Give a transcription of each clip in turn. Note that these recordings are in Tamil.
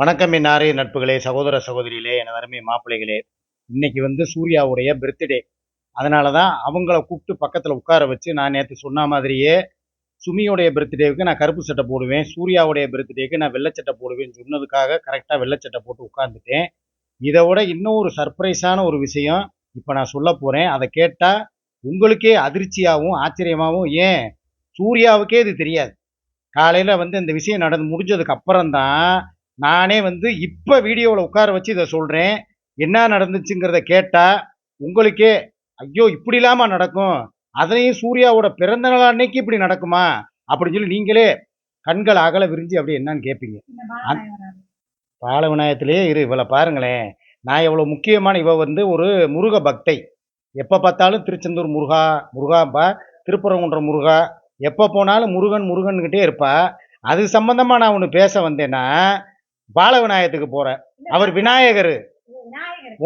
வணக்கம் என் ஆரிய நட்புகளே சகோதர சகோதரிகளே என அருமை மாப்பிள்ளைகளே. இன்னைக்கு வந்து சூர்யாவுடைய பர்த்டே அதனால தான் அவங்கள கூப்பிட்டு பக்கத்தில் உட்கார வச்சு நான் நேற்று சொன்ன மாதிரியே சுமியோடைய பர்த்டேவுக்கு நான் கருப்பு சட்டை போடுவேன் சூர்யாவுடைய பர்த்டேக்கு நான் வெள்ளை சட்டை போடுவேன்னு சொன்னதுக்காக கரெக்டாக வெள்ளை சட்டை போட்டு உட்காந்துட்டேன் இதை விட இன்னும் ஒரு சர்ப்ரைஸான ஒரு விஷயம் இப்போ நான் சொல்ல போகிறேன் அதை கேட்டால் உங்களுக்கே அதிர்ச்சியாகவும் ஆச்சரியமாகவும் ஏன்? சூர்யாவுக்கே இது தெரியாது. காலையில் வந்து இந்த விஷயம் நடந்து முடிஞ்சதுக்கு அப்புறம் தான் நானே வந்து இப்போ வீடியோவில் உட்கார வச்சு இதை சொல்கிறேன் என்ன நடந்துச்சுங்கிறத கேட்டால் உங்களுக்கே ஐயோ இப்படி இல்லாம நடக்கும்? அதையும் சூர்யாவோட பிறந்த நாள் அன்னைக்கு இப்படி நடக்குமா? அப்படின்னு சொல்லி நீங்களே கண்கள் அகல விரிஞ்சு அப்படி என்னன்னு கேட்பீங்க பால விநாயகத்திலேயே இரு இவளை பாருங்களேன். நான் எவ்வளோ முக்கியமான இவ வந்து ஒரு முருக பக்தை. எப்போ பார்த்தாலும் திருச்செந்தூர் முருகா முருகாம்பா திருப்பரங்குன்ற முருகா. எப்போ போனாலும் முருகன் முருகன்கிட்டே இருப்பா. அது சம்பந்தமா நான் ஒன்று பேச வந்தேன்னா பால விநாயகத்துக்கு போறேன் அவர் விநாயகர்.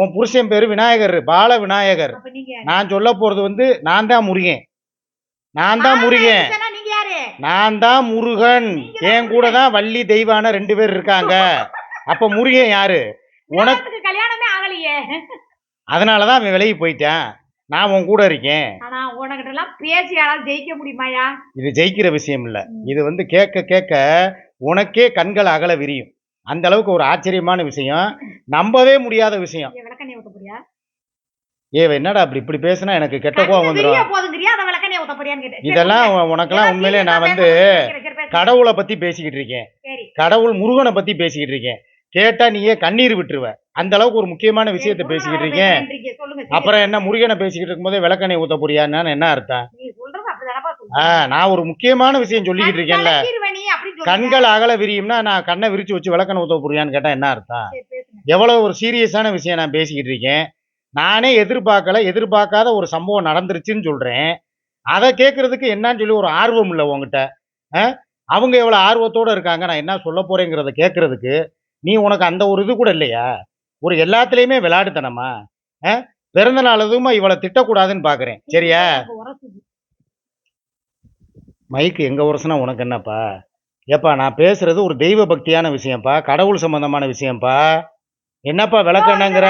உன் புருஷன் பேரு விநாயகர் பால விநாயகர் நான் சொல்ல போறது வந்து நான் தான் முருகன். நான் தான் முருகன். நான் தான் முருகன். என் கூட தான் வள்ளி தெய்வான ரெண்டு பேர் இருக்காங்க. அப்ப முருகன் யாரு? உனக்கு கல்யாணமே ஆகலையே. அதனால தான் அவன் விலகி போயிட்டான். நான் உன் கூட இருக்கேன். ஆனா உனக்கிட்ட எல்லாம் பேசி யாராவது ஜெயிக்க முடியுமாயா இது ஜெயிக்கிற விஷயம் இல்ல. இது வந்து கேட்க கேட்க உனக்கே கண்கள் அகல விரியும். அந்த அளவுக்கு ஒரு ஆச்சரியமான விஷயம். நம்பவே முடியாத விஷயம். ஏ என்னடா அப்படி இப்படி பேசினா எனக்கு கெட்ட கோவம் வந்துடும் இதெல்லாம் உனக்கெல்லாம் ஏதாவது உண்மையிலே நான் வந்து. கடவுளை பத்தி பேசிக்கிட்டு இருக்கேன். கடவுள் முருகனை பத்தி பேசிக்கிட்டு இருக்கேன். கேட்டா நீயே கண்ணீர் விட்டுருவ. அந்த அளவுக்கு ஒரு முக்கியமான விஷயத்த பேசிக்கிட்டு இருக்கேன். அப்புறம் என்ன முருகனை பேசிக்கிட்டு இருக்கும்போதே விளக்கணை ஊத்த போறியான்னு என்ன அர்த்தம்? நீ சொல்றது அப்படிதானப்பா ஆ சொல்றேன். நான் ஒரு முக்கியமான விஷயம் சொல்லிக்கிட்டு இருக்கேன்ல கலக்கிருவ நீ அப்படின்னு சொல்லுங்க. கண்கள் அகல விரியும்னா நான் கண்ணை விரிச்சு வச்சு விளக்கணை ஊத்த போறியான்னு கேட்டா என்ன அர்த்தம். எவ்வளவு ஒரு சீரியஸான விஷயம் நான் பேசிக்கிட்டு இருக்கேன். நானே எதிர்பார்க்கல எதிர்பார்க்காத ஒரு சம்பவம் நடந்துருச்சுன்னு சொல்றேன். அதை கேட்கறதுக்கு என்னன்னு சொல்லி ஒரு ஆர்வம் இல்லை உங்ககிட்ட? அவங்க எவ்வளவு ஆர்வத்தோட இருக்காங்க நான் என்ன சொல்ல போறேங்கிறத கேட்கறதுக்கு நீ உனக்கு அந்த ஒரு இது கூட இல்லையா? ஒரு எல்லாத்துலயுமே விளையாடுத்தனமா ஆ? பிறந்த நாள் எதுவுமா இவளை திட்டக்கூடாதுன்னு பாக்குறேன். சரியா. மைக்கு எங்க உரசுனா உனக்கு என்னப்பா? ஏப்பா நான் பேசுறது ஒரு தெய்வ பக்தியான விஷயம்ப்பா கடவுள் சம்பந்தமான விஷயம்ப்பா. என்னப்பா விளக்கணுங்கிற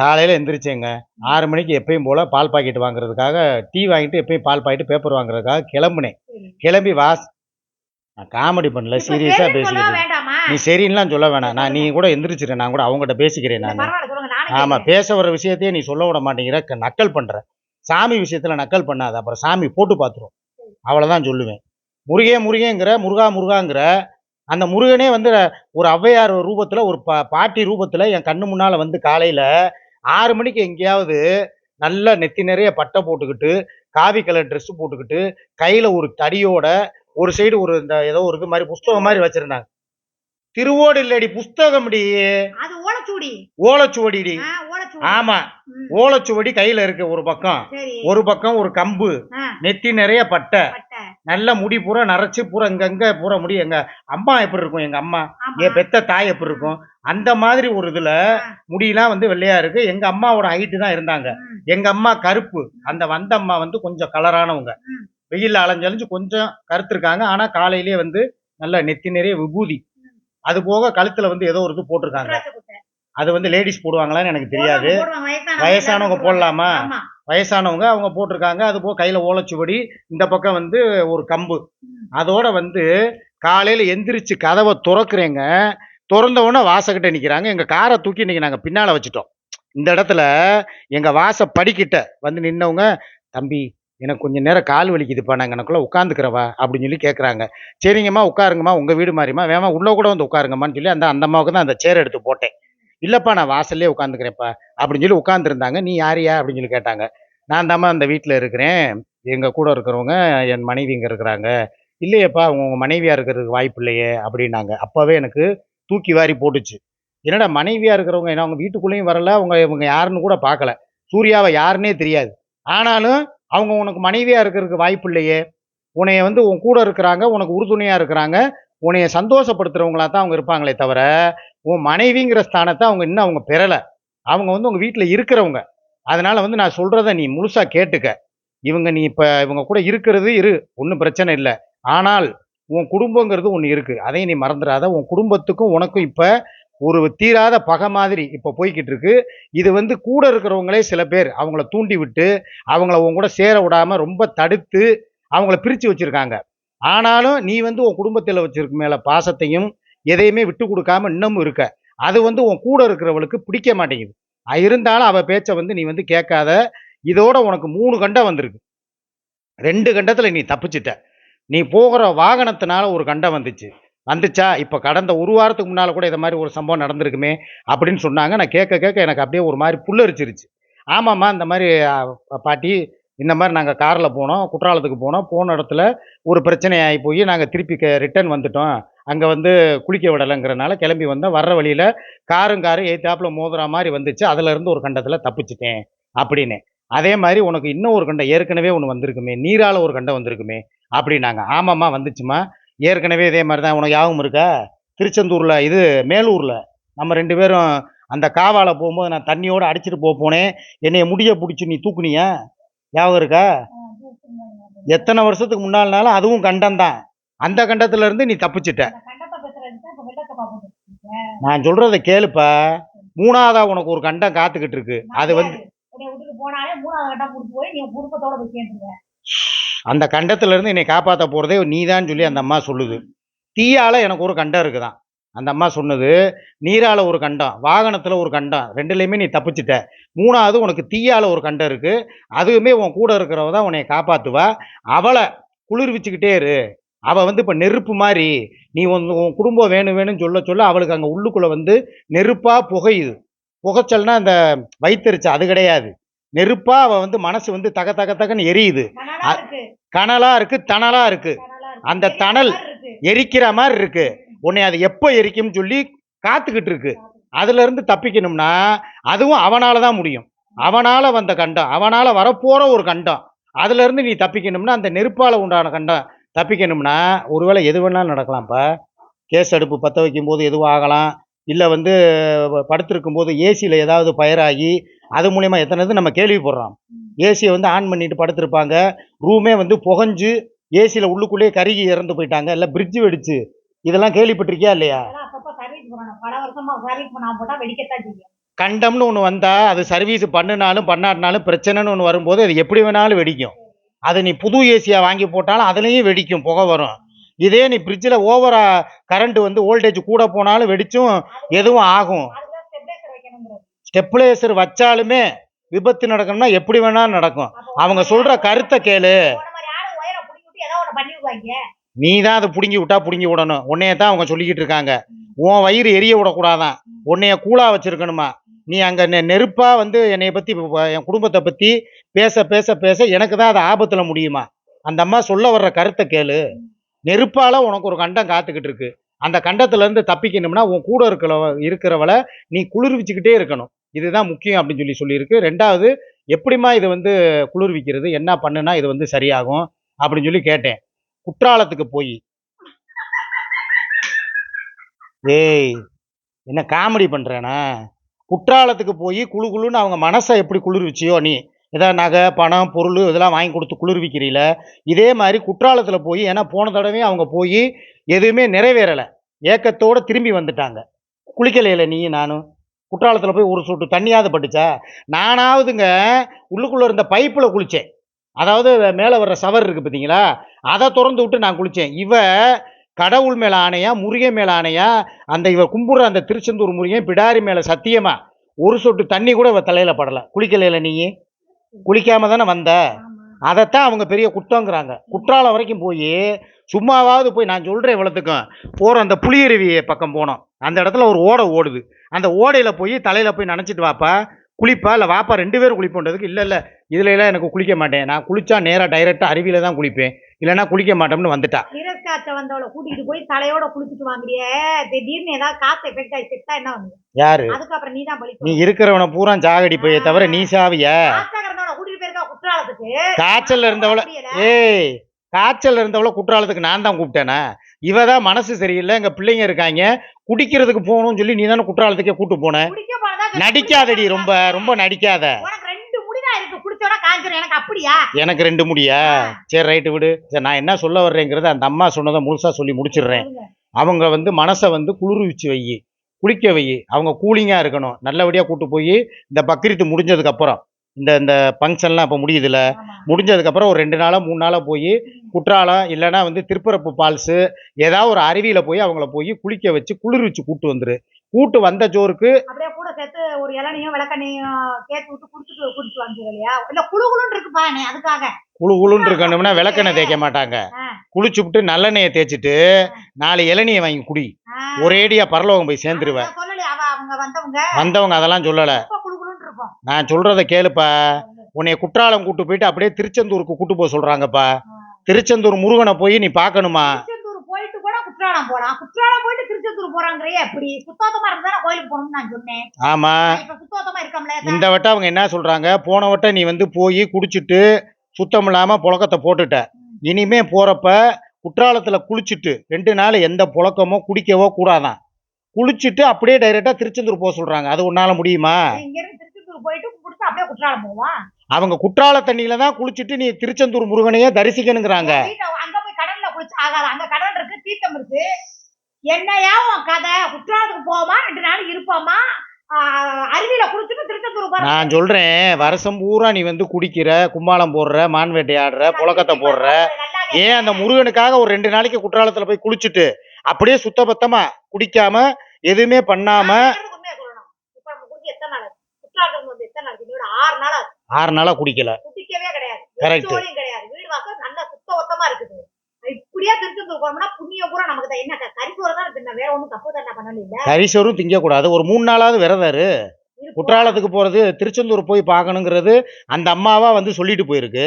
காலையில் எந்திரிச்சேங்க. ஆறு மணிக்கு எப்பயும் போல் பால் பாக்கெட் வாங்குறதுக்காக டீ வாங்கிட்டு எப்பயும் பால் பாக்கெட் பேப்பர் வாங்குறதுக்காக கிளம்புனேன். கிளம்பி வாஸ் நான் காமெடி பண்ணல சொல்லவா பேசிக்கிறேன் நீ சரின்னுலாம் சொல்ல வேணாம். நான் நீ கூட எந்திரிச்சிட்டேன் நான் கூட அவங்ககிட்ட பேசிக்கிறேன் நான். கேட்கிறேன். பேச வர விஷயத்தையே நீ சொல்ல விட மாட்டேங்கிற நக்கல் பண்ணுற சாமி விஷயத்தில் நக்கல் பண்ணாத. அப்புறம் சாமி போட்டு பார்த்துரும் அவ்வளோதான் சொல்லுவேன். முருகே முருகேங்கிற முருகா முருகாங்கிற அந்த முருகனே வந்து ஒரு ஔவையார் ரூபத்தில் ஒரு பா பாட்டி ரூபத்தில் என் கண்ணு முன்னால் வந்து காலையில் ஆறு மணிக்கு எங்கேயாவது நல்ல நெத்தி நிறைய பட்டை போட்டுக்கிட்டு காவி கலர் ட்ரெஸ்ஸு போட்டுக்கிட்டு கையில் ஒரு தடியோட ஒரு சைடு ஒரு இந்த ஏதோ ஒரு இது மாதிரி புஸ்தகம் மாதிரி வச்சுருந்தாங்க. திருவோடு இல்லடி புஸ்தகம்டி. அது ஓலைச்சுவடி. ஓலைச்சுவடிடி. ஆமா. ஓலைச்சுவடி கையில இருக்கு ஒரு பக்கம். ஒரு பக்கம் ஒரு கம்பு. நெத்தி நிறைய பட்டை. நல்ல முடி பூரா நரைச்சு பூரா இங்க இங்க பூரா முடி. எங்க அம்மா எப்படி இருக்கும்? எங்க அம்மா. என் பெத்த தாய் எப்படி இருக்கும்? அந்த மாதிரி ஒரு இதுல. முடியெல்லாம் வந்து வெள்ளையா இருக்கு. எங்க அம்மாவோட ஹைட்டு தான் இருந்தாங்க. எங்க அம்மா கருப்பு. அந்த வந்த அம்மா வந்து கொஞ்சம் கலரானவங்க. வெயில்ல அலைஞ்சழிஞ்சு கொஞ்சம் கருத்திருக்காங்க. ஆனா காலையிலேயே வந்து நல்ல நெத்தி நிறைய விபூதி. அது போக கழுத்துல வந்து ஏதோ ஒரு இது போட்டிருக்காங்க. அது வந்து லேடிஸ் போடுவாங்களான்னு எனக்கு தெரியாது. வயசானவங்க போடலாமா? வயசானவங்க அவங்க போட்டிருக்காங்க. அது போக கையில் ஓலைச்சுவடி இந்த பக்கம் வந்து ஒரு கம்பு. அதோட வந்து காலையில் எந்திரிச்சு கதவை திறக்கிறேங்க. திறந்த உடனே வாசக்கிட்ட நிற்கிறாங்க எங்கள் காரை தூக்கி இன்னைக்கு நாங்கள் பின்னால் வச்சுட்டோம். இந்த இடத்துல எங்கள் வாச படிக்கிட்ட வந்து நின்னவங்க தம்பி எனக்கு கொஞ்சம் நேரம் கால் வலிக்குதுப்பா நாங்கள் எனக்குள்ளே உட்காந்துக்கிறவா அப்படின்னு சொல்லி கேட்குறாங்க சரிங்கம்மா உட்காருங்கம்மா உங்கள் வீடு மாதிரிம்மா வேமா உள்ளே கூட வந்து உட்காருங்கம்மான்னு சொல்லி அந்த அந்த அம்மாவுக்கு தான் அந்த சேர் எடுத்து போட்டேன். இல்லைப்பா நான் வாசல்லே உட்காந்துக்கிறேன்ப்பா அப்படின்னு சொல்லி உட்காந்துருந்தாங்க நீ யாரியா அப்படின்னு சொல்லி கேட்டாங்க. நான் தாம்மா அந்த வீட்டில் இருக்கிறேன். எங்கள் கூட இருக்கிறவங்க என் மனைவி இங்கே இருக்கிறாங்க. இல்லையேப்பா உங்க மனைவியாக இருக்கிறதுக்கு வாய்ப்பு இல்லையே அப்படின்னாங்க. அப்போவே எனக்கு தூக்கி வாரி போட்டுச்சு. என்னடா மனைவியாக இருக்கிறவங்க என்ன அவங்க வீட்டுக்குள்ளேயும் வரல அவங்க இவங்க யாருன்னு கூட பார்க்கல. சூர்யாவை யாருன்னே தெரியாது. ஆனாலும் அவங்க உனக்கு மனைவியாக இருக்கிறதுக்கு வாய்ப்பு இல்லையே. உன்னைய வந்து உன் கூட இருக்கிறாங்க உனக்கு உறுதுணையாக இருக்கிறாங்க. உன்னைய சந்தோஷப்படுத்துறவங்களா தான் அவங்க இருப்பாங்களே தவிர உன் மனைவிங்கிற ஸ்தானத்தை அவங்க இன்னும் அவங்க பெறலை. அவங்க வந்து உங்கள் வீட்டில் இருக்கிறவங்க. அதனால் வந்து நான் சொல்கிறத நீ முழுசாக கேட்டுக்க. இவங்க நீ இப்போ இவங்க கூட இருக்கிறது இரு ஒன்றும் பிரச்சனை இல்லை. ஆனால் உன் குடும்பங்கிறது ஒன்று இருக்குது அதையும் நீ மறந்துடாத. உன் குடும்பத்துக்கும் உனக்கும் இப்போ ஒரு தீராத பகை மாதிரி இப்போ போய்கிட்டு இருக்கு. இது வந்து கூட இருக்கிறவங்களே சில பேர் அவங்கள தூண்டி விட்டு அவங்கள உன் கூட சேர விடாமல் ரொம்ப தடுத்து அவங்கள பிரித்து வச்சுருக்காங்க. ஆனாலும் நீ வந்து உன் குடும்பத்தில் வச்சிருக்க மேலே பாசத்தையும் எதையுமே விட்டு கொடுக்காம இன்னமும் இருக்க. அது வந்து உன் கூட இருக்கிறவளுக்கு பிடிக்க மாட்டேங்குது. இருந்தாலும் அவள் பேச்சை வந்து நீ வந்து கேட்காத. இதோட உனக்கு மூணு கண்டம் வந்திருக்கு. ரெண்டு கண்டத்தில் நீ தப்பிச்சிட்ட. நீ போகிற வாகனத்தினால ஒரு கண்டம் வந்துச்சு. வந்துச்சா? இப்போ கடந்த ஒரு வாரத்துக்கு முன்னால் கூட இதை மாதிரி ஒரு சம்பவம் நடந்திருக்குமே அப்படின்னு சொன்னாங்க. நான் கேட்க கேட்க எனக்கு அப்படியே ஒரு மாதிரி புல்லரிச்சிருச்சு. ஆமாம்மா இந்த மாதிரி பாட்டி இந்த மாதிரி நாங்கள் காரில் போனோம் குற்றாலத்துக்கு போனோம். போன இடத்துல ஒரு பிரச்சனை ஆகி போய் நாங்கள் திருப்பி ரிட்டர்ன் வந்துட்டோம். அங்கே வந்து குளிக்க விடலைங்கிறனால கிளம்பி வந்தோம். வர்ற வழியில் காரும் காரும் எய்த்தாப்பில் மோதுற மாதிரி வந்துச்சு. அதுலேருந்து ஒரு கண்டத்தில் தப்பிச்சிட்டேன் அப்படின்னு. அதே மாதிரி உனக்கு இன்னும் ஒரு கண்டம் ஏற்கனவே ஒன்று வந்திருக்குமே நீரால் ஒரு கண்டம் வந்திருக்குமே அப்படின்னாங்க. ஆமாம்மா வந்துச்சுமா ஏற்கனவே இதே மாதிரி தான். உனக்கு ஞாபகம் இருக்கா? திருச்செந்தூரில் இது மேலூரில். நம்ம ரெண்டு பேரும் அந்த காவால போகும்போது நான் தண்ணியோடு அடிச்சிட்டு போக போனேன். என்னைய முடிய பிடிச்சி நீ தூக்குனியா? ஞாபகம் இருக்கா? எத்தனை வருஷத்துக்கு முன்னால்னாலும் அதுவும் கண்டம் தான். அந்த கண்டத்துல இருந்து நீ தப்பிச்சிட்ட. நான் சொல்றத கேளுப்பா. மூணாவதா உனக்கு ஒரு கண்டம் காத்துக்கிட்டு இருக்கு. அது வந்து போனாலே மூணாவது கட்டம் கூட்டு போய் நீ குடும்பத்தோட போய் சேர்ந்துருவேன் அந்த கண்டத்துலேருந்து என்னை காப்பாற்ற போகிறதே நீதான்னு சொல்லி அந்த அம்மா சொல்லுது. தீயால் எனக்கு ஒரு கண்டம் இருக்குதான். அந்த அம்மா சொன்னது நீரால் ஒரு கண்டம் வாகனத்தில் ஒரு கண்டம் ரெண்டுலேயுமே நீ தப்பிச்சிட்ட. மூணாவது உனக்கு தீயால் ஒரு கண்டம் இருக்குது அதுவுமே உன் கூட இருக்கிறவ தான் உன்னை காப்பாற்றுவா அவளை குளிர்விச்சுக்கிட்டே இரு. அவள் வந்து இப்போ நெருப்பு மாதிரி நீ வந்து உன் குடும்பம் வேணும் வேணும்னு சொல்ல சொல்ல அவளுக்கு அங்கே உள்ளுக்குள்ளே வந்து நெருப்பாக புகையுது. புகைச்சல்னா அந்த வயிற்றுச்சு அது கிடையாது. நெருப்பா அவ வந்து மனசு வந்து தக தக தகன்னு எரியுது. கனலா இருக்கு. கனலா இருக்கு தணலா இருக்கு. கனலா இருக்கு. அந்த தணல். எரிக்கிற மாதிரி இருக்கு. உன்னை அது எப்போ எரிக்கும்னு சொல்லி காத்துக்கிட்டு இருக்கு. அதுல இருந்து தப்பிக்கணும்னா அதுவும் அவனால தான் முடியும். அவனால வந்த கண்டம் அவனால வரப்போற ஒரு கண்டம் அதுல இருந்து நீ தப்பிக்கணும்னா அந்த நெருப்பால உண்டான கண்டம் தப்பிக்கணும்னா ஒருவேளை எது வேணாலும் நடக்கலாம்ப்பா. கேஸ் அடுப்பு பற்ற வைக்கும் போது எதுவும் ஆகலாம். இல்லை வந்து படுத்திருக்கும் போது ஏசியில் ஏதாவது பயராகி அது மூலயமா எத்தனை இது நம்ம கேள்விப்படுறோம். ஏசியை வந்து ஆன் பண்ணிட்டு படுத்திருப்பாங்க. ரூமே வந்து புகஞ்சு ஏசியில் உள்ளுக்குள்ளேயே கருகி இறந்து போயிட்டாங்க. இல்லை பிரிட்ஜ் வெடிச்சு. இதெல்லாம் கேள்விப்பட்டிருக்கியா இல்லையா? கண்டம்னு ஒன்று வந்தால் அது சர்வீஸ் பண்ணினாலும் பண்ணாட்டினாலும் பிரச்சனைன்னு ஒன்று வரும்போது அது எப்படி வேணாலும் வெடிக்கும். அது நீ புது ஏசியாக வாங்கி போட்டாலும் அதுலேயும் வெடிக்கும் புகை வரும். இதே நீ ஃப்ரிட்ஜில் ஓவரா கரண்ட் வந்து வோல்டேஜ் கூட போனாலும் வெடிச்சும் எதுவும் ஆகும். ஸ்டெப்லேசர் வச்சாலுமே விபத்து நடக்கணும்னா எப்படி வேணாலும் நடக்கும். அவங்க சொல்ற கருத்தை கேளு. நீ தான் அதை பிடுங்கி விட்டா பிடுங்கி விடணும். உன்னைய தான் அவங்க சொல்லிக்கிட்டு இருக்காங்க. உன் வயிறு எரிய விடக்கூடாதான். உன்னைய கூலா வச்சிருக்கணுமா? நீ அங்கே நெ- நெருப்பாக வந்து என்னைய பற்றி என் குடும்பத்தை பற்றி பேச பேச பேச எனக்கு தான் அது ஆபத்தில் முடியுமா? அந்த அம்மா சொல்ல வர்ற கருத்தை கேளு. நெருப்பால் உனக்கு ஒரு கண்டம் காத்துக்கிட்டு இருக்கு அந்த கண்டத்துலேருந்து தப்பிக்கணும்னா உன் கூட இருக்கிறவ இருக்கிறவளை நீ குளிர்விச்சுக்கிட்டே இருக்கணும். இதுதான் முக்கியம் அப்படின்னு சொல்லி சொல்லியிருக்கு. ரெண்டாவது எப்படிம்மா இது வந்து குளிர்விக்கிறது? என்ன பண்ணுனா இது வந்து சரியாகும் அப்படின்னு சொல்லி கேட்டேன். குற்றாலத்துக்கு போய். ஏய் என்ன காமெடி பண்ணுறேனா குற்றாலத்துக்கு போய் குளு குளுன்னு அவங்க மனசை எப்படி குளிர்விச்சியோ நீ? ஏதாவது நகை பணம் பொருள் இதெல்லாம் வாங்கி கொடுத்து குளிர்விக்கிறீல. இதே மாதிரி குற்றாலத்தில் போய் ஏன்னா போன தடவையும் அவங்க போய் எதுவுமே நிறைவேறலை. ஏக்கத்தோடு திரும்பி வந்துட்டாங்க. குளிக்கலையில நீ நானும். குற்றாலத்தில் போய் ஒரு சொட்டு தண்ணியாவது பட்டுச்சா? நானாவதுங்க உள்ளுக்குள்ளே இருந்த பைப்பில் குளித்தேன் அதாவது மேலே வர்ற சவர் இருக்குது பார்த்தீங்களா அதை திறந்து விட்டு நான் குளித்தேன் இவ கடவுள் மேலே ஆணையா முருகன் மேலே ஆணையா அந்த இவ கும்புற அந்த திருச்செந்தூர் முருகன் பிடாரி மேலே சத்தியமா ஒரு சொட்டு தண்ணி கூட இவ தலையில் படலை. குளிக்கலையில நீ குளிக்காம தானே வந்த அதைத்தான் அவங்க பெரிய குற்றங்கிறாங்க. குற்றாலம் வரைக்கும் போய் சும்மாவாவது போய் நான் சொல்கிறேன் இவ்வளோத்துக்கும் போகிற அந்த புளியருவி பக்கம் போனோம். அந்த இடத்துல ஒரு ஓடை ஓடுது. அந்த ஓடையில் போய் தலையில் போய் நனைச்சிட்டு வாப்பா குளிப்பா? இல்லை வாப்பா ரெண்டு பேரும் குளிப்போன்றதுக்கு இல்லை இல்லை. இதுல எல்லாம் எனக்கு குளிக்க மாட்டேன். நான் குளிச்சா நேராக டைரெக்டாக அருவியில தான் குளிப்பேன். இல்லைன்னா குளிக்க மாட்டோம்னு வந்துட்டா. வந்தவளை கூட்டிட்டு போய் தலையோட குளிச்சுட்டு வாங்குறியே. திடீர்னு ஏதாவது காத்து எஃபெக்ட் ஆகி செத்தா என்ன வந்து யாரு? அதுக்கப்புறம் நீ தான் பலி நீ இருக்கிறவனை பூரா ஜாகடிப்பையே தவிர நீ சாவிய? காய்ச்சல்ல இருந்தவள. ஏய் காய்ச்சல் இருந்தவள குற்றாலத்துக்கு நான் தான் கூப்பிட்டேனா? இவ தான் மனசு சரியில்லை எங்க பிள்ளைங்க இருக்காங்க குடிக்கிறதுக்கு போகணும்னு சொல்லி நீ தானே குற்றாலத்துக்கே கூட்டு போன? நடிக்காதடி ரொம்ப ரொம்ப நடிக்காத. எனக்கு அப்படியா? எனக்கு ரெண்டு முடியா? சரி ரைட்டு விடு. சரி நான் என்ன சொல்ல வர்றேங்கிறத அந்த அம்மா சொன்னதை முழுசா சொல்லி முடிச்சிடுறேன். அவங்க வந்து மனசை வந்து குளிர்விச்சு வை குளிக்க வை அவங்க கூலிங்காக இருக்கணும். நல்லபடியாக கூட்டு போய் இந்த பக்ரீத்து முடிஞ்சதுக்கு அப்புறம். இந்த இந்த ஃபங்க்ஷன்லாம் இப்போ முடியுதுல்ல. முடிஞ்சதுக்கப்புறம் ஒரு ரெண்டு நாளாக மூணு நாளாக போய் குற்றாலம் இல்லைன்னா வந்து திருப்பரப்பு ஃபால்ஸு ஏதாவது ஒரு அருவியில் போய் அவங்கள போய் குளிக்க வச்சு குளிர்விச்சு கூட்டு வந்துரு. கூட்டு வந்த ஜோருக்கு அப்படியே கூட சேர்த்து ஒரு இளநியும் விளக்கண்ணையும் சேர்த்து விட்டு குடிச்சிட்டு குடிச்சு வந்து இல்லையா? இல்ல குழு குழுன்னு இருக்குப்பா அதுக்காக. குழு குழுன்னு இருக்கணும்னா விளக்கெண்ணெய் தேய்க்க மாட்டாங்க. ஆ. குளிச்சுப்புட்டு நல்லெண்ணெயை தேய்ச்சிட்டு நாலு இளநியை வாங்கி குடி. ஒரேடியா பரலோகம் போய் சேர்ந்துருவேன் வந்தவங்க. அதெல்லாம் சொல்லலை ரொம்ப குழு குழுன்னு இருக்கும் நான் சொல்றத கேளுப்பா. உன்னைய குற்றாலம் கூட்டு போயிட்டு அப்படியே திருச்செந்தூருக்கு கூட்டு போக சொல்றாங்கப்பா. திருச்செந்தூர் முருகனை போய் நீ பார்க்கணுமா? திருச்செந்தூர் போயிட்டு கூட குற்றாலம் போலாம். குற்றாலம் போயிட்டு திருச்செந்தூர் போறாங்கறியே எப்படி? சுத்தோத்தமா இருந்தா கோயிலுக்கு போகணும்னு நான் சொன்னேன். ஆமா. நான் இப்ப சுத்தோத்தமா இருக்கோம்ல இந்த வட்டம் அவங்க என்ன சொல்றாங்க? போன வட்டம் நீ வந்து போய் குடிச்சிட்டு சுத்தம் இல்லாம புழக்கத்தை போட்டுட்ட. இனிமே போறப்ப குற்றாலத்துல குளிச்சுட்டு ரெண்டு நாள் எந்த புழக்கமோ குடிக்கவோ கூடாதான். குளிச்சுட்டு அப்படியே டைரக்டா திருச்செந்தூர் போக சொல்றாங்க. அது உன்னால முடியுமா? இங்க இருந்து திருச்செந்தூர் போயிட்டு குடிச்சு அப்படியே குற்றாலம் போவான் அவங்க குற்றால தண்ணியில தான் குளிச்சுட்டு நீ திருச்செந்தூர் முருகனையே தரிசிக்கணுங்கிறாங்க. வீட்டை அங்க போய் கடல்ல குளிச்சு ஆகாது. அங்க கடல் இருக்கு தீர்த்தம் இருக்கு. என்னையா உன் கதை? குற்றாலத்துக்கு போமா ரெண்டு நாள் இருப்போமா? அருவியில குளிச்சுட்டு திருச்செந்தூர். நான் சொல்றேன் வருஷம் பூரா நீ வந்து குடிக்கிற கும்மாளம் போடுற மான் வேட்டையாடுற புழக்கத்தை போடுற. ஏன் அந்த முருகனுக்காக ஒரு ரெண்டு நாளைக்கு குற்றாலத்துல போய் குளிச்சுட்டு அப்படியே சுத்தபத்தமா குடிக்காம எதுவுமே பண்ணாம நான் சொல்றது உண்மையை சொல்லணும். இப்ப நம்ம குடிச்சு எத்தனை நாள் ஆச்சு? குற்றாலத்துக்கு வந்து எத்தனை நாள் ஆச்சு? இன்னொரு ஆறு நாள். ஆறு நாளா குடிக்கல. குடிக்கவே கிடையாது. வெளிச்சோலியும் கிடையாது. வீடு வாசல் நல்ல சுத்த ஒத்தமா இருக்குது. இப்படியே திருச்செந்தூர் போனோம்னா புண்ணியம் பூரா நமக்கு தான் என்ன கரிசோறு தான் தின்ன வேற ஒண்ணும் தப்பு தானே பண்ணல இல்ல. கரிசோறும் திங்கக்கூடாது. ஒரு மூணு நாளாவது விரதாரு குற்றாலத்துக்கு போறது திருச்செந்தூர் போய் பார்க்கணுங்கிறது அந்த அம்மாவா வந்து சொல்லிட்டு போயிருக்கு.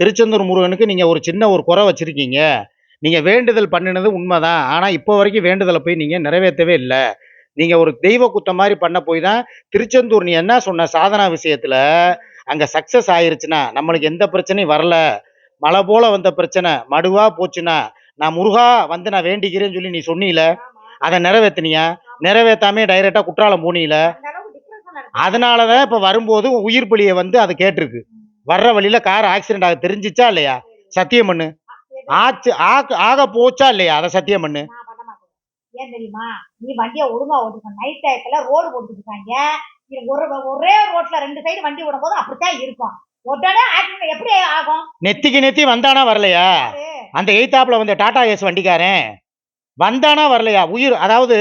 திருச்செந்தூர் முருகனுக்கு நீங்க ஒரு சின்ன ஒரு குறை வச்சிருக்கீங்க. நீங்க வேண்டுதல் பண்ணினது உண்மைதான். ஆனா இப்போ வரைக்கும் வேண்டுதலை போய் நீங்க நிறைவேற்றவே இல்லை. நீங்க ஒரு தெய்வ குத்தம் மாதிரி பண்ண போய் தான் திருச்செந்தூர் நீ என்ன சொன்ன சாதனா விஷயத்துல? அங்க சக்சஸ் ஆயிருச்சுன்னா நம்மளுக்கு எந்த பிரச்சனையும் வரல. மழை போல வந்த பிரச்சனை மடுவா போச்சுன்னா நான் முருகா வந்து நான் வேண்டிக்கிறேன்னு சொல்லி நீ சொன்னீல அதை நிறைவேற்றினியா நிறைவேற்றாமே டைரெக்டாக குற்றாலம் போனீல? அதனால தான் இப்போ வரும்போது உயிர் பலியை வந்து அது கேட்டிருக்கு. வர்ற வழியில் கார் ஆக்சிடென்ட் ஆக தெரிஞ்சிச்சா இல்லையா? சத்தியம் பண்ணு. ஆச்சு ஆக ஆக போச்சா இல்லையா? அதை சத்தியம் பண்ணு. ஏன் தெரியுமா? நீ வண்டியை ஒழுங்கா ஓட்டிக்கணும் நைட் டயத்துல ரோடு இது ஒரு ஒரே ரோட்ல ரெண்டு சைடு வண்டி விடும் போது அப்படித்தான் இருக்கும். உடனே ஆக்சிடென்ட் எப்படி ஆகும்? நெத்திக்கு நெத்தி வந்தானா வரலையா. அந்த எய்தாப்புல வந்த டாடா ஏஸ் வண்டிக்காரன். வந்தானா வரலையா? உயிர் அதாவது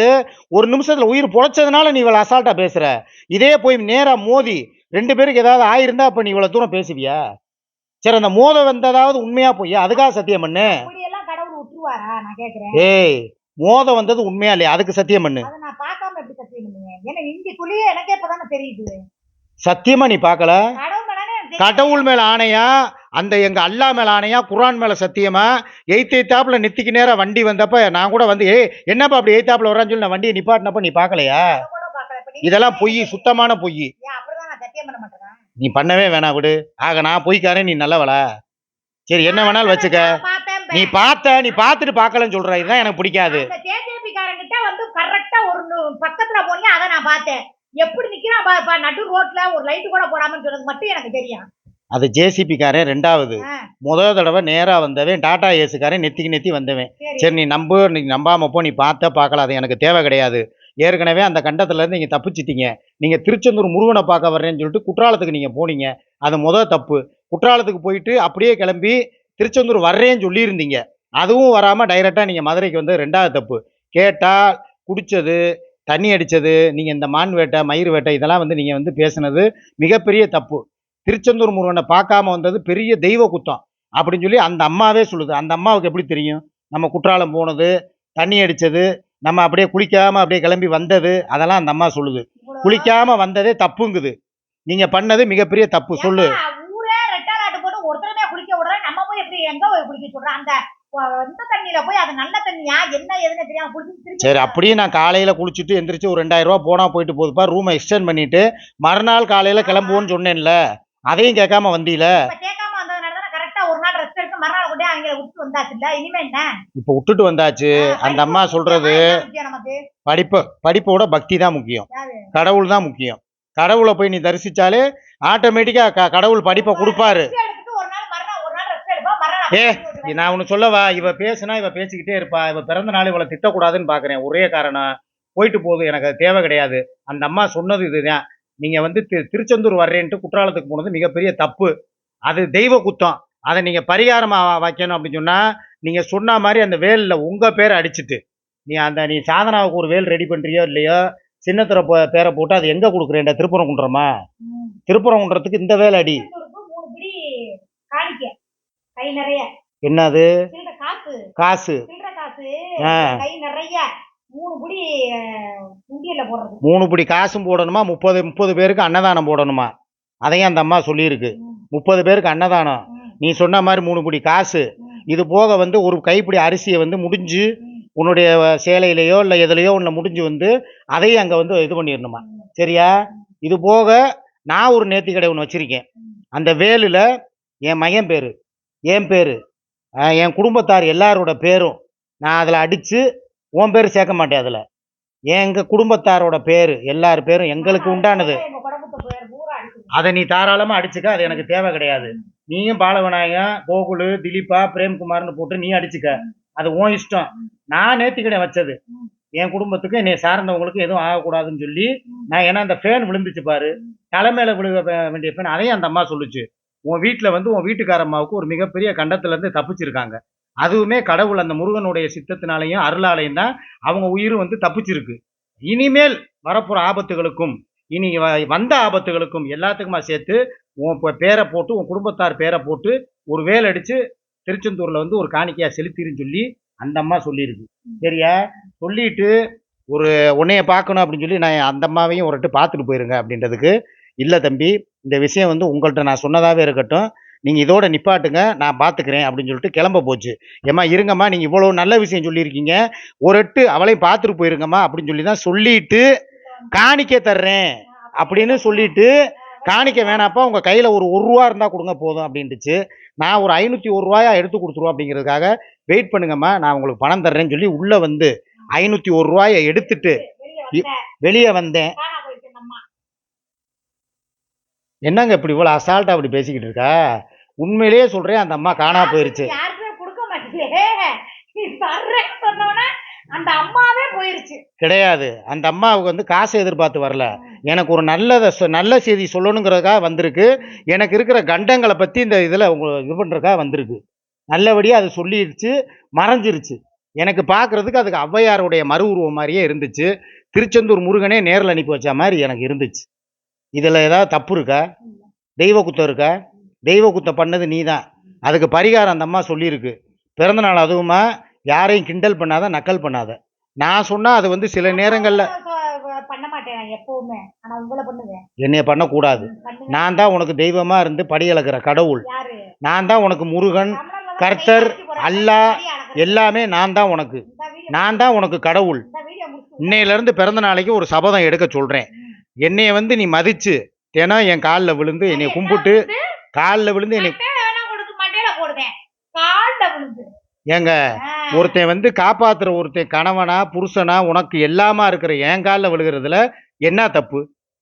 ஒரு நிமிஷத்துல உயிர் பொழைச்சதுனால நீ இவ்வளவு அசால்ட்டா பேசுற. இதே போய் நேரா மோதி ரெண்டு பேருக்கு ஏதாவது ஆயிருந்தா அப்ப நீ இவ்வளவு தூரம் பேசுவியா? சரி அந்த மோத வந்ததாவது உண்மையா போய் அதுக்காக சத்தியம் பண்ணு. ஏய் மோத வந்தது உண்மையா இல்லையா? அதுக்கு சத்தியம் பண்ணு. அதை நான் பார்க்காம எப்படி சத்தியம் பண்ணுவேன்? ஏன்னா இங்க சொல்லியே எனக்கே இப்பதானே தெரியுது. சத்தியமா நீ பார்க்கல? கடவுள் மேலே எனக்கு தெரியும். கடவுள் மேல ஆணையா? அந்த எங்க அல்லா மேல ஆணையா? குரான் மேல சத்தியமா? எய்த் எய்த்தாப்புல நெத்திக்கு நேரா வண்டி வந்தப்ப நான் கூட வந்து ஏய் என்னப்பா அப்படி எய்த்தாப்புல வரான்னு சொல்லி நான் வண்டியை நிப்பாட்டினப்ப நீ பார்க்கலையா? அதை கூட பார்க்கல. இப்ப நீ இதெல்லாம் பொய் சுத்தமான பொய். ஏன் அப்படிதான் நான் சத்தியம் பண்ண மாட்டேன்? நீ பண்ணவே வேணாம் விடு. ஆக நான் பொய்க்காரன் நீ நல்லவளா? சரி என்ன வேணாலும் வச்சுக்க. நான் பார்த்தேன் நீ பார்த்த நீ பார்த்துட்டு பார்க்கலன்னு சொல்ற. இதுதான் எனக்கு பிடிக்காது. ஜேஜேபி காரங்கிட்ட வந்து கரெக்டா ஒரு பக்கத்துல போனீங்க அதை நான் பார்த்தேன். எப்படி நிக்கிறான் நடு ரோட்ல ஒரு லைட் கூட போடாமன்னு சொன்னது மட்டும் எனக்கு தெரியும். அது ஜேசிபி காரன் ரெண்டாவது. முதல் தடவை நேரா வந்தவன் டாடா ஏசுக்காரன் நெத்திக்கு நெத்தி வந்தவன். சரி. நீ நம்பு நீ நம்பாம போ நீ பார்த்த பார்க்கல அது எனக்கு தேவை கிடையாது. ஏற்கனவே அந்த கண்டத்துல இருந்து நீங்க தப்பிச்சிட்டீங்க. நீங்க திருச்செந்தூர் முருகனை பார்க்க வர்றேன்னு சொல்லிட்டு குற்றாலத்துக்கு நீங்க போனீங்க. அது முதல் தப்பு. குற்றாலத்துக்கு போயிட்டு அப்படியே கிளம்பி திருச்செந்தூர் வர்றேன்னு சொல்லியிருந்தீங்க. அதுவும் வராமல் டைரெக்டாக நீங்கள் மதுரைக்கு வந்து ரெண்டாவது தப்பு. கேட்டால் குடித்தது தண்ணி அடித்தது நீங்கள் இந்த மான் வேட்டை மயிர் வேட்டை இதெல்லாம் வந்து நீங்கள் வந்து பேசுனது மிகப்பெரிய தப்பு. திருச்செந்தூர் முருகனை பார்க்காம வந்தது பெரிய தெய்வ குத்தம். அப்படின்னு சொல்லி அந்த அம்மாவே சொல்லுது. அந்த அம்மாவுக்கு எப்படி தெரியும்? நம்ம குற்றாலம் போனது தண்ணி அடித்தது நம்ம அப்படியே குளிக்காமல் அப்படியே கிளம்பி வந்தது அதெல்லாம் அந்த அம்மா சொல்லுது. குளிக்காமல் வந்ததே தப்புங்குது. நீங்கள் பண்ணது மிகப்பெரிய தப்பு. சொல்லு ஏப்பா, ஊரே ரெட்டால் ஆட்டு போட்டு ஒருத்தருமே குளிக்க விடுறேன் நம்ம போய் எப்படி குளிக்க சொல்றோம் அந்த இந்த தண்ணியில போய் அது நல்ல தண்ணியா என்ன எதுன்னு தெரியாம திரும்பி சரி அப்படியே நான் காலையில குளிச்சுட்டு எந்திரிச்சு ஒரு ரெண்டாயிரம் ரூபா போனா போயிட்டு போகுதுப்பா ரூமை எக்ஸ்டெண்ட் பண்ணிட்டு மறுநாள் காலையில கிளம்புவோன்னு சொன்னேன்ல அதையும் கேட்காம வந்தீல? இப்ப கேட்காம வந்ததுனால தான் கரெக்டா ஒரு நாள் ரெஸ்ட் எடுத்து மறுநாள் கொண்டே அவங்க விட்டு வந்தாச்சு இல்ல இனிமே என்ன? இப்போ விட்டுட்டு வந்தாச்சு. அந்த அம்மா சொல்றது படிப்பு படிப்போட பக்தி தான் முக்கியம்? கடவுள் தான் முக்கியம். கடவுளை போய் நீ தரிசிச்சாலே ஆட்டோமேட்டிக்கா கடவுள் படிப்பை கொடுப்பாரு ரெஸ்ட் எடுத்துட்டு ஒரு நாள் மறுநாள் ஒரு நாள் ரெஸ்ட் எடுப்பா மறுநாள் ஏ. நான் ஒன்று சொல்லவா? இவ பேசுனா இவ பேசிக்கிட்டே இருப்பா. இவ பிறந்த நாள் இவளை திட்டக்கூடாதுன்னு பாக்குறேன். ஒரே காரணம் போயிட்டு போகுது. எனக்கு அது தேவை கிடையாது. அந்த அம்மா சொன்னது இதுதான். நீங்க வந்து தி- திருச்செந்தூர் வர்றேன்ட்டு குற்றாலத்துக்கு போனது மிகப்பெரிய தப்பு. அது தெய்வ குத்தம். அதை நீங்க பரிகாரமா வ- வைக்கணும் அப்படின்னு சொன்னா நீங்க சொன்ன மாதிரி அந்த வேல்ல உங்க பேரை அடிச்சிட்டு நீ அந்த நீ சாதனாவுக்கு ஒரு வேல் ரெடி பண்றியோ இல்லையோ சின்னத்துறை போ- பேரை போட்டு அது எங்க கொடுக்குறேன் திருப்புறம் குன்றமா. திருப்புறம் குன்றத்துக்கு இந்த வேலை அடி திருச்செந்தூருக்கு மூணு பிடி காணிக்க கை நிறைய. என்னது? காசு. காசு. கை நிறைய. மூணு பிடி உண்டியல்ல போடுறது. மூணு படி காசும் போடணுமா? முப்பது முப்பது பேருக்கு அன்னதானம் போடணுமா? அதையும் அந்த அம்மா சொல்லியிருக்கு. முப்பது பேருக்கு அன்னதானம். நீ சொன்ன மாதிரி மூணு படி காசு. இது போக வந்து ஒரு கைப்பிடி அரிசியை வந்து முடிஞ்சு உன்னுடைய சேலையிலையோ இல்லை எதுலையோ ஒன்று முடிஞ்சு வந்து அதையும் அங்கே வந்து இது பண்ணிடணுமா. சரியா? இது போக நான் ஒரு நேர்த்தி கடை ஒன்று வச்சிருக்கேன். அந்த வேலில் என் மகன் பேர். என் பேர். என் குடும்பத்தார் எல்லாரோட பேரும் நான் அதில் அடித்து உன் பேர் சேர்க்க மாட்டேன் அதில். எங்கள் குடும்பத்தாரோட பேர் எல்லார் பேரும் எங்களுக்கு உண்டானது. அதை நீ தாராளமா அடிச்சுக்க அது எனக்கு தேவை கிடையாது. நீயும் பாலவிநாயகன் கோகுலு திலீபா பிரேம்குமார்னு போட்டு நீ அடிச்சுக்க. அது உன் இஷ்டம். நான் நேத்திக்கடை வச்சது. என் குடும்பத்துக்கு என்னை சார்ந்தவங்களுக்கு எதுவும் ஆகக்கூடாதுன்னு சொல்லி நான் ஏன்னா அந்த ஃபேன் விழுந்துச்சு பாரு. தலைமையில விழுக வேண்டிய ஃபேன் அதையும் அந்த அம்மா சொல்லுச்சு. உன் வீட்டில் வந்து உன் வீட்டுக்காரம்மாவுக்கு ஒரு மிகப்பெரிய கண்டத்துலேருந்து தப்பிச்சிருக்காங்க. அதுவுமே கடவுள் அந்த முருகனுடைய சித்தத்தினாலையும் அருளாலையும் தான் அவங்க உயிர் வந்து தப்பிச்சிருக்கு. இனிமேல் வரப்போகிற ஆபத்துகளுக்கும் இனி வ- வந்த ஆபத்துகளுக்கும் எல்லாத்துக்குமா சேர்த்து உன் இப்போ பேரை போட்டு உன் குடும்பத்தார் பேரை போட்டு ஒரு வேல் அடித்து திருச்செந்தூரில் வந்து ஒரு காணிக்கையாக செலுத்திருன்னு சொல்லி அந்த அம்மா சொல்லியிருக்கு சரியா? சொல்லிட்டு ஒரு உன்னைய பார்க்கணும் அப்படின்னு சொல்லி நான் அந்த அம்மாவையும் ஒரு பார்த்துட்டு போயிருங்க அப்படின்றதுக்கு இல்லை தம்பி இந்த விஷயம் வந்து உங்கள்கிட்ட நான் சொன்னதாகவே இருக்கட்டும். நீங்கள் இதோட நிப்பாட்டுங்க நான் பார்த்துக்கிறேன் அப்படின்னு சொல்லிட்டு கிளம்ப போச்சு. ஏம்மா இருங்கம்மா நீங்கள் இவ்வளோ நல்ல விஷயம் சொல்லியிருக்கீங்க. ஒரு எட்டு அவளையும் பார்த்துட்டு போயிருங்கம்மா அப்படின்னு சொல்லி தான் சொல்லிட்டு காணிக்க தர்றேன் அப்படின்னு சொல்லிட்டு காணிக்க வேணாப்பா உங்கள் கையில் ஒரு ஒரு ரூபா இருந்தால் கொடுங்க போதும் அப்படின்ட்டுச்சு நான் ஒரு ஐநூற்றி ஒரு ரூபாயா எடுத்து கொடுத்துருவோம் அப்படிங்கிறதுக்காக வெயிட் பண்ணுங்கம்மா நான் உங்களுக்கு பணம் தர்றேன்னு சொல்லி உள்ளே வந்து ஐநூற்றி ஒரு ரூபாயை எடுத்துட்டு வெளிய வந்தேன். வெளியே வந்தேன் காணா போயிடுச்சு அந்த அம்மா. என்னங்க இப்படி இவ்வளோ அசால்ட்டாக அப்படி பேசிக்கிட்டு இருக்கா? உண்மையிலேயே சொல்கிறேன் அந்த அம்மா காணா போயிருச்சு. யாருக்குமே கொடுக்க மாட்டேங்குது நீ தர்றேன்னு சொன்னோன்னே அந்த அம்மாவே போயிருச்சு. கிடையாது. அந்த அம்மாவுக்கு வந்து காசை எதிர்பார்த்து வரல. எனக்கு ஒரு நல்லதை நல்ல செய்தி சொல்லணுங்கிறதுக்காக வந்திருக்கு. எனக்கு இருக்கிற கண்டங்களை பற்றி இந்த இதில் உங்க இது பண்ணுறதுக்காக வந்திருக்கு. நல்லபடியாக அது சொல்லிடுச்சு மறைஞ்சிருச்சு. எனக்கு பார்க்குறதுக்கு அதுக்கு ஔவையாருடைய மறு உருவம் மாதிரியே இருந்துச்சு. திருச்செந்தூர் முருகனே நேரில் அனுப்பி வச்ச மாதிரி எனக்கு இருந்துச்சு. இதில் ஏதாவது தப்பு இருக்கா? தெய்வ குத்தம் இருக்கா? தெய்வ குத்தம் பண்ணது நீ தான் அதுக்கு பரிகாரம் அந்த அம்மா சொல்லியிருக்கு. பிறந்த நாள் அதுவுமா யாரையும் கிண்டல் பண்ணாத நக்கல் பண்ணாத. நான் சொன்னால் அது வந்து சில நேரங்களில் பண்ண மாட்டேன் நான் எப்பவுமே. ஆனா உங்களை பண்ணுவேன். என்னைய பண்ணக்கூடாது. நான் தான் உனக்கு தெய்வமாக இருந்து படி அளக்கிற கடவுள். நான் தான் உனக்கு முருகன் கர்த்தர், அளக்குறது. எல்லாமே நான் தான் உனக்கு. நான் தான் உனக்கு கடவுள். இன்னையிலேருந்து பிறந்த நாளைக்கு ஒரு சபதம் எடுக்க சொல்கிறேன் என்னைய வந்து நீ மதிச்சு தினம் என் காலில் விழுந்து என்னை கும்பிட்டு காலில் விழுந்து என்னை ஏங்க. ஒருத்தன் வந்து காப்பாத்துற ஒருத்தன் கணவனா புருஷனா உனக்கு எல்லாமா இருக்கிற என் காலில் விழுகிறதுல என்ன தப்பு?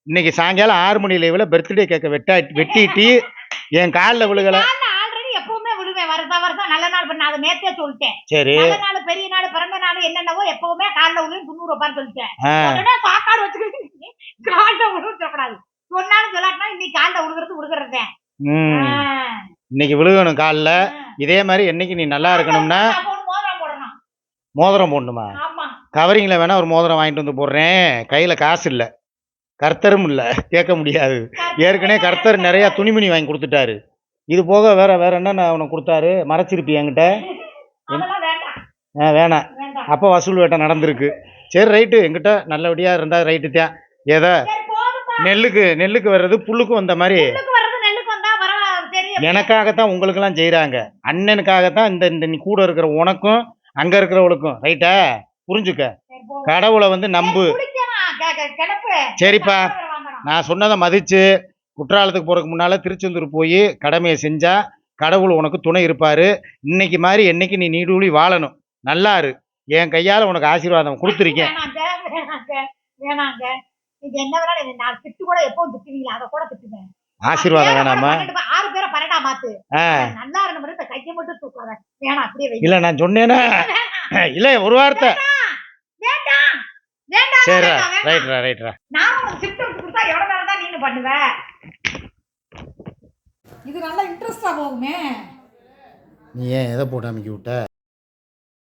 இன்னைக்கு சாயங்காலம் ஆறு மணி லைவில் பர்த்டே கேக்க வெட்டா வெட்டிட்டு என் காலில் விழுகல கால்ல ஆல்ரெடி எப்பவுமே விழுவேன் வருஷம் வருஷம் நல்ல நாள் பண்ண அதை நேத்தே சொல்லிட்டேன். சரி. நல்ல நாள் பெரிய நாள் பிறந்த நாள் என்னென்னவோ எப்பவுமே கால்ல விழுந்து துண்ணூறு ரூபாய் சொல்லிட்டேன். உடனே சாக்காடு வச்சுக்கிட்டு கால்ல விழுந்து சொல்லக்கூடாது சொன்னாலும் சொல்லாட்டினா இன்னைக்கு கால்ல விழுகிறது ம். இன்னைக்கு விழுகணும் காலில். இதே மாதிரி என்னைக்கு நீ நல்லா இருக்கணும்னா மோதிரம் போடணும். மோதிரம் போடணுமா? ஆமா. கவரிங்கில் வேணா ஒரு மோதிரம் வாங்கிட்டு வந்து போடுறேன். கையில் காசு இல்லை. கர்த்தரும் இல்லை. கேட்க முடியாது. ஏற்கனவே கர்த்தர் நிறையா துணிமணி வாங்கி கொடுத்துட்டாரு. இது போக வேற வேற என்ன உனக்கு கொடுத்தாரு? மறைச்சிருப்பி என்கிட்ட. ஆ, வேணாம். அப்போ வசூல் வேட்டை நடந்திருக்கு. சரி ரைட்டு. எங்கிட்ட நல்லபடியாக இருந்தால் ரைட்டு தான் ஏதோ நெல்லுக்கு நெல்லுக்கு வர்றது புல்லுக்கு வந்த மாதிரி. எனக்காகத்தான் உங்களுக்கெல்லாம் செய்கிறாங்க அண்ணனுக்காகத்தான் இந்த இந்த நீ கூட இருக்கிற உனக்கும் அங்கே இருக்கிறவளுக்கும். ரைட்டா? புரிஞ்சுக்க. கடவுளை வந்து நம்பு. சரிப்பா. நான் சொன்னதை மதிச்சு குற்றாலத்துக்கு போகிறதுக்கு முன்னால் திருச்செந்தூர் போய் கடமையை செஞ்சா கடவுள் உனக்கு துணை இருப்பார். இன்னைக்கு மாதிரி என்னைக்கு நீ நீடூழி வாழணும். நல்லா இரு என் கையால் உனக்கு ஆசீர்வாதம் கொடுத்துருக்கேன். ஆசீர்வாதம் வேணாமா? ஆறு பேரை பன்னெண்டா மாத்து. ஆ. நல்லா இருந்த மாதிரி இந்த கையை மட்டும் தூக்காத வேணாம் அப்படியே வை. இல்ல நான் சொன்னேன்னா இல்ல ஒரு வார்த்தை. சரிடா. ரைட்ரா ரைட்ரா நான் உனக்கு எடுத்து கொடுத்தா எவ்வளவு நேரம் தான் நீனு பண்ணுவ? இது நல்லா இன்ட்ரெஸ்டா போகுமே. நீ ஏன் எதை போட்டு அமைக்க விட்ட?